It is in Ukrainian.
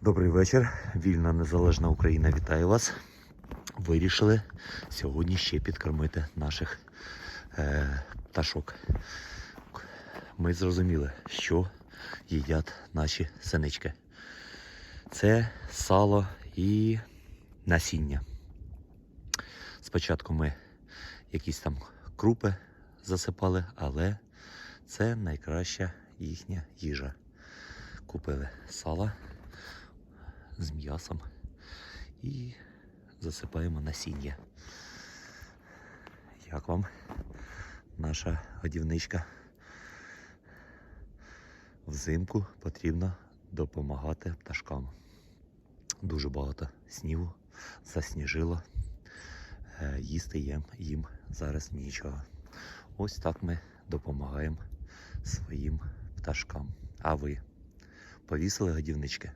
Добрий вечір. Вільна незалежна Україна вітає вас. Вирішили сьогодні ще підкормити наших е, пташок. Ми зрозуміли, що їдять наші синички. Це сало і насіння. Спочатку ми якісь там крупи засипали, але це найкраща їхня їжа. Купили сало з м'ясом і засипаємо насіння. Як вам наша годівничка? Взимку потрібно допомагати пташкам. Дуже багато снігу засніжило. Е, Їсти їм, їм зараз нічого. Ось так ми допомагаємо своїм пташкам. А ви повісили годівнички?